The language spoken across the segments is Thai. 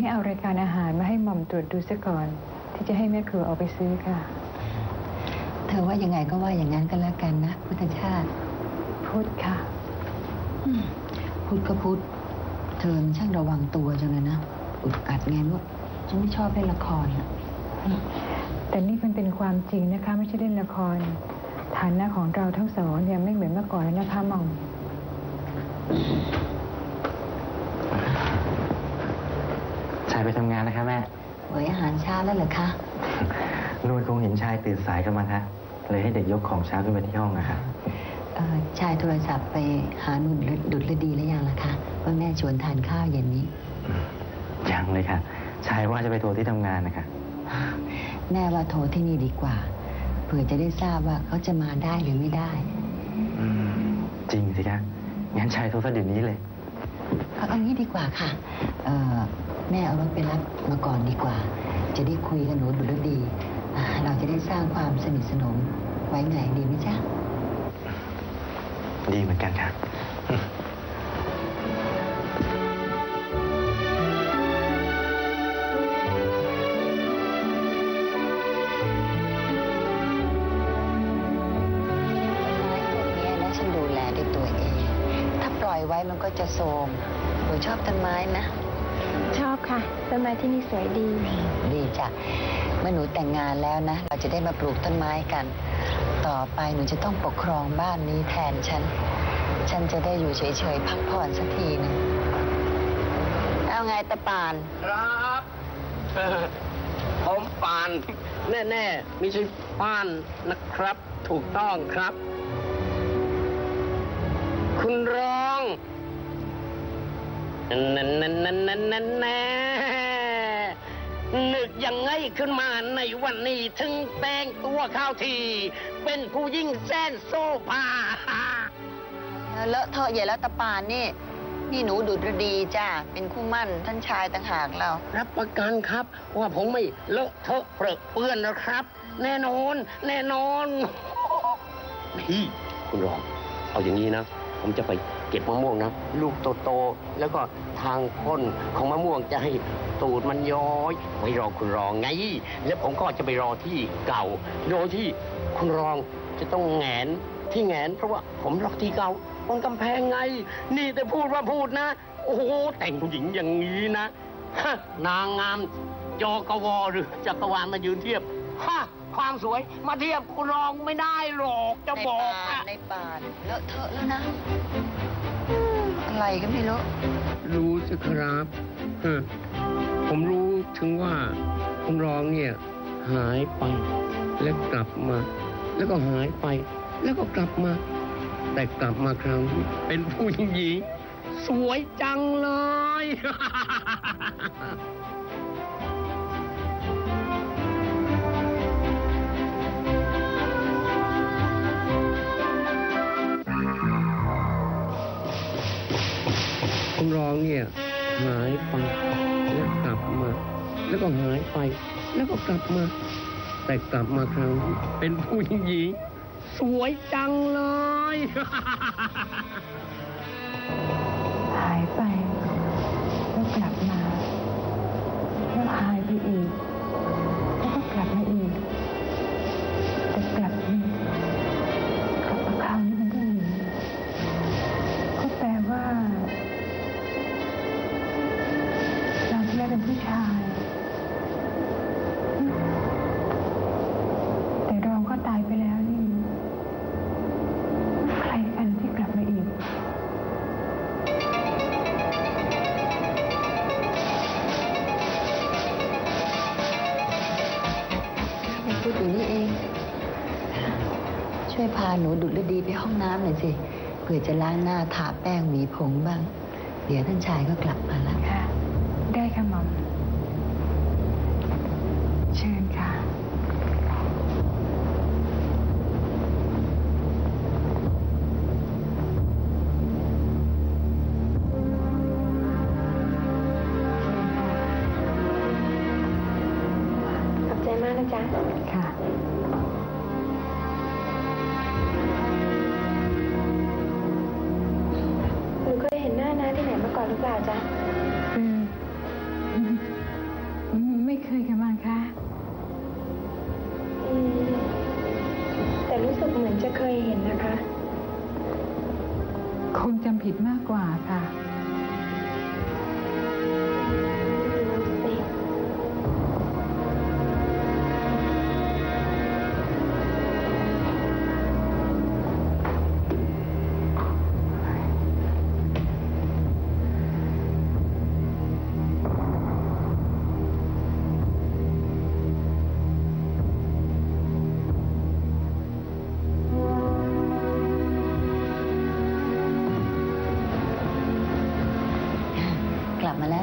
ให้เอารายการอาหารมาให้หม่อมตรวจดูซะก่อน ที่จะให้แม่ครัวเอาไปซื้อค่ะ เธอว่ายังไงก็ว่าอย่างนั้นก็แล้วกันนะ พุทธชาติ พุทธค่ะอืมพุทธก็พุทธเธอมันช่างระวังตัวจังเลยนะ อุดอัดไงลูกฉันไม่ชอบเล่นละครอะแต่นี่มันเป็นความจริงนะคะ ไม่ใช่เล่นละคร ฐานะของเราทั้งสองยังไม่เหมือนเมื่อก่อนแล้วนะคะหม่อม ชาย ไปทำงานนะครับแม่เวยอาหารเช้าแล้วเหรอคะนวลคงเห็นชายตื่นสายกันมาคะเลยให้เด็กยกของเช้าขึ้นมาที่ห้องอะค่ะเอ่อชายโทรศัพท์ไปหาหนุ่นดุดฤดีแล้วยังล่ะคะว่าแม่ชวนทานข้าวเย็นนี้ ยังเลยค่ะ ชายว่าจะไปโทรที่ทำงานนะคะ แม่ว่าโทรที่นี่ดีกว่า เผื่อจะได้ทราบว่าเขาจะมาได้หรือไม่ได้อืมจริงสิคะงั้นชายโทรซะเดี๋ยวนี้เลยเอาเอางี้ดีกว่าค่ะเอ่อ แม่เอารถไปรับมาก่อนดีกว่า จะได้คุยกับหนูดุลดีอ่าเราจะได้สร้างความสนิทสนมไว้ไงดีไหมจ๊ะ ดีเหมือนกันค่ะต้นไม้พวกนี้นะฉันดูแลด้วยตัวเองถ้าปล่อยไว้มันก็จะโทรมหนูชอบต้นไม้นะ ชอบค่ะต้นไม้ที่นี่สวยดี ดีจ้ะ เมื่อหนูแต่งงานแล้วนะ เราจะได้มาปลูกต้นไม้กัน ต่อไปหนูจะต้องปกครองบ้านนี้แทนฉัน ฉันจะได้อยู่เฉยๆ พักผ่อนสักทีหนึงเอาไงตะปาน ครับ ผมปาน แน่ๆไม่ใช่ป้านนะครับ ถูกต้องครับ คุณรอง นั่นนั่นนั่นนั่นนั่นแน่นึกยังไงขึ้นมาในวันนี้ถึงแต่งตัวเข้าทีเป็นผู้ยิ่งแสนโซภาเลอะเทอะใหญ่แล้วตะปานนี่ นี่หนูดุดรดีจ้าเป็นคู่มั่นท่านชายต่างหากเรา รับประกันครับ ว่าผมไม่เลอะเทอะเปรอะเปื้อนนะครับ แน่นอน แน่นอนพี่คุณรอง เอาอย่างนี้นะ ผมจะไป เก็บมะม่วงนะลูกโตๆแล้วก็ทางพ้นของมะม่วงจะให้ตูดมันย้อยไว้รอคุณรองไง แล้วผมก็จะไปรอที่เก่าโดยที่คุณรองจะต้องแงนที่แงนเพราะว่าผมล็อที่เก่าบนกำแพงไง นี่แต่พูดว่าพูดนะ โอ้โหแต่งผู้หญิงอย่างนี้นะฮะนางงามจกวหรือจักรวาลมายืนเทียบฮะความสวยมาเทียบคุณรองไม่ได้หรอกจะบอกในป่านในป่านเลอะเทอะแล้วนะ อะไรก็ไม่รู้ รู้สิครับฮะผมรู้ถึงว่าคุณรองเนี่ย หายไป แล้วกลับมา แล้วก็หายไป แล้วก็กลับมา แต่กลับมาคราวนี้เป็นผู้หญิงสวยจังเลย หายไป แล้วก็กลับมา แต่กลับมาคราวนี้เป็นผู้หญิง สวยจังเลย ไปห้องน้ำหน่อยสิเผื่อจะล้างหน้าทาแป้งหวีผมบ้าง เดี๋ยวท่านชายก็กลับมาแล้วค่ะ ได้ค่ะหมอม เชิญค่ะ ขอบใจมากนะจ๊ะ ค่ะ คงจำผิดมากกว่าค่ะ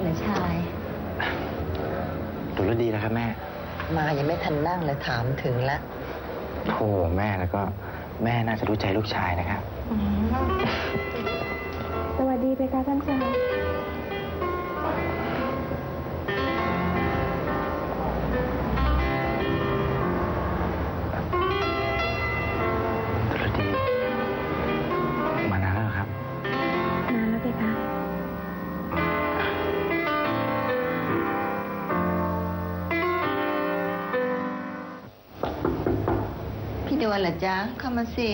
เหรอชาย ดูแลวดีนะครับแม่ มายังไม่ทันนั่งเลยถามถึงละโธ่แม่แล้วก็แม่น่าจะรู้ใจลูกชายนะครับ สวัสดีไปค่ะท่านชาย พี่ดวนเหรอจ๊ะ เข้ามาสิ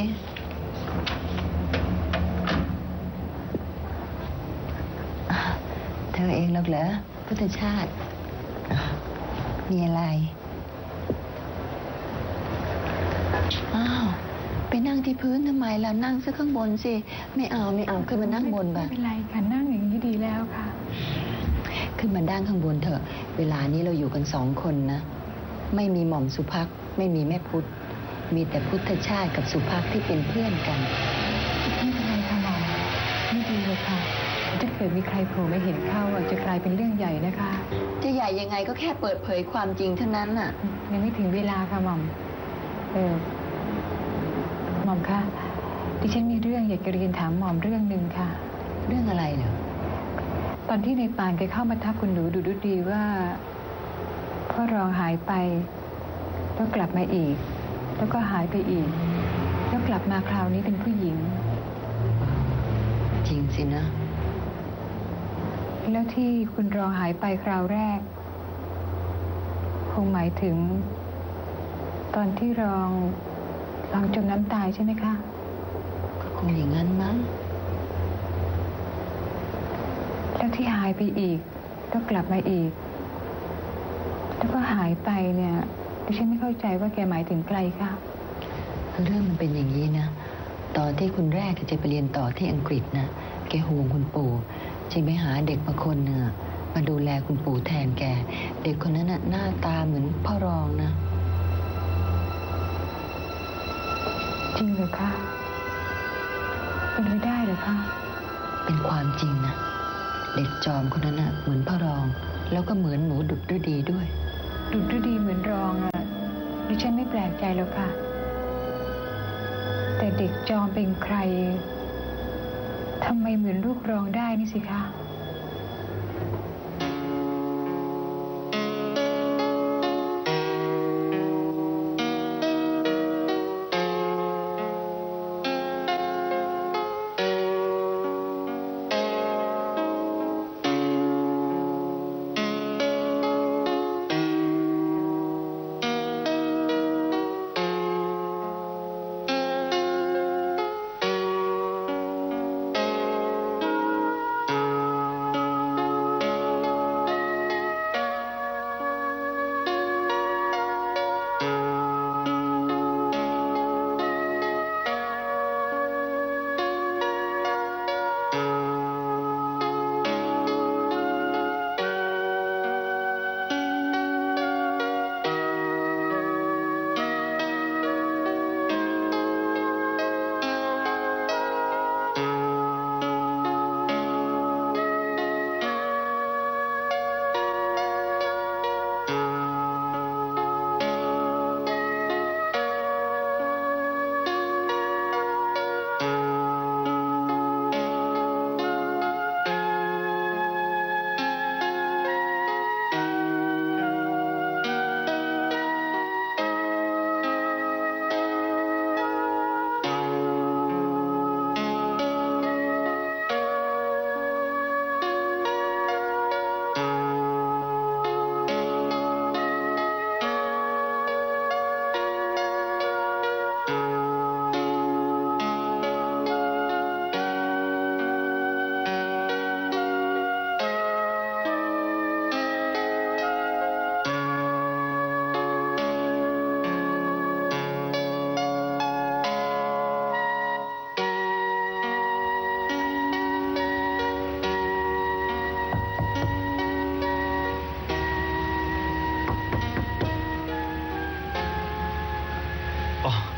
เธอเองหรอกเหรอพุทธชาติ มีอะไร อ้าว ไปนั่งที่พื้นทำไมล่ะนั่งซะข้างบนสิ ไม่เอาไม่เอาขึ้นมานั่งบนไม่บ่ะเป็นไรค่ะนั่งอย่างนี้ดีแล้วค่ะ ขึ้นมาด้านข้างบนเถอะ เวลานี้เราอยู่กันสองคนนะ ไม่มีหม่อมสุภักดิ์ไม่มีแม่พุทธ มีแต่พุทธชาติกับสุภักดิ์ที่เป็นเพื่อนกัน ไม่เป็นไรค่ะหมอไม่ดีเลยค่ะ ถ้าเกิดมีใครโผล่มาเห็นเข้าอาจจะกลายเป็นเรื่องใหญ่นะคะ จะใหญ่ยังไงก็แค่เปิดเผยความจริงเท่านั้นน่ะ ยังไม่ถึงเวลาค่ะหม่อม เออ หม่อมคะดิฉันมีเรื่องอยากจะเรียนถามหม่อมเรื่องหนึ่งค่ะ เรื่องอะไรเหรอ ตอนที่ในปานแกเข้ามาทักคุณหนูดูดูดีว่าพ่อรองหายไปแล้วกลับมาอีก แล้วก็หายไปอีก แล้วกลับมาคราวนี้เป็นผู้หญิง จริงสินะ แล้วที่คุณรองหายไปคราวแรก คงหมายถึง ตอนที่รองรองจมน้ำตายใช่ไหมคะ ก็คงอย่างนั้นมั้งแล้วที่หายไปอีกแล้วกลับมาอีก แล้วก็หายไปเนี่ย ดิฉันไม่เข้าใจว่าแกหมายถึงใครคะเรื่องมันเป็นอย่างนี้นะ ตอนที่คุณแรกจะไปเรียนต่อที่อังกฤษนะแกห่วงคุณปู่จึงไปหาเด็กมาคนหนึ่งอะมาดูแลคุณปู่แทนแก เด็กคนนั้นน่ะหน้าตาเหมือนพ่อรองนะ จริงเหรอคะเป็นไปได้เหรอคะเป็นความจริงนะ เด็กจอมคนนั้นน่ะเหมือนพ่อรอง แล้วก็เหมือนหนูดุดฤดีด้วย ดุดดีเหมือนรองอะดิฉันไม่แปลกใจแล้วค่ะ แต่เด็กจอมเป็นใครทำไมเหมือนลูกรองได้นี่สิคะ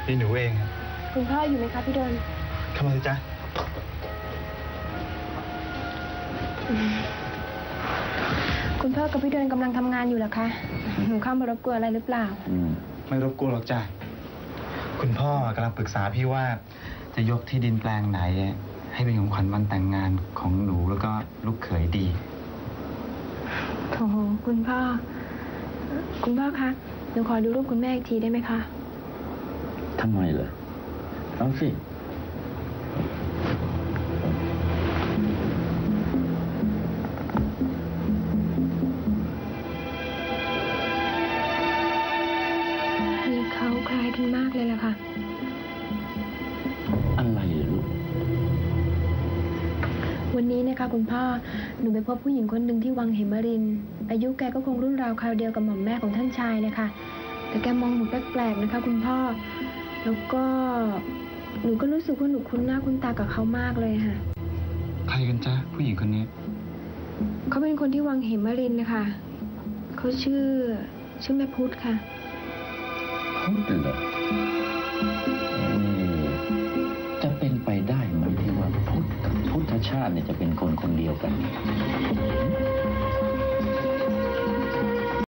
นี่หนูเองอะคุณพ่ออยู่ไหมคะพี่ดนเข้ามาสิจ๊ะคุณพ่อกับพี่ดนกำลังทำงานอยู่เหรอคะ หนูเข้ามารบกวนอะไรหรือเปล่า ไม่รบกวนหรอกจ้ะ คุณพ่อกำลังปรึกษาพี่ว่าจะยกที่ดินแปลงไหน ให้เป็นของขวัญวันแต่งงานของหนูแล้วก็ลูกเขยดีโถคุณพ่อ คุณพ่อคะ หนูขอดูรูปคุณแม่อีกทีได้ไหมคะ ทำไมเหรอเอาสิมีเขาคล้ายกันมากเลยล่ะค่ะ อะไรเหรอลูกวันนี้นะคะคุณพ่อ หนูไปพบผู้หญิงคนหนึ่งที่วังเหมรินทร์อายุแกก็คงรุ่นราวคราวเดียวกับหม่อมแม่ของท่านชายนะคะ แต่แกมองหนูแปลกๆนะคะ คุณพ่อ แล้วก็หนูก็รู้สึกว่าหนูคุ้นหน้าคุ้นตากับเขามากเลยค่ะ ใครกันจ๊ะผู้หญิงคนนี้ เขาเป็นคนที่วังเหมรินทร์นะคะเขาชื่อชื่อแม่พุธค่ะพุทธเหรอเออจะเป็นไปได้ไหมที่ว่าพุทธกับพุทธชาติเนี่ยจะเป็นคนคนเดียวกันเนี่ย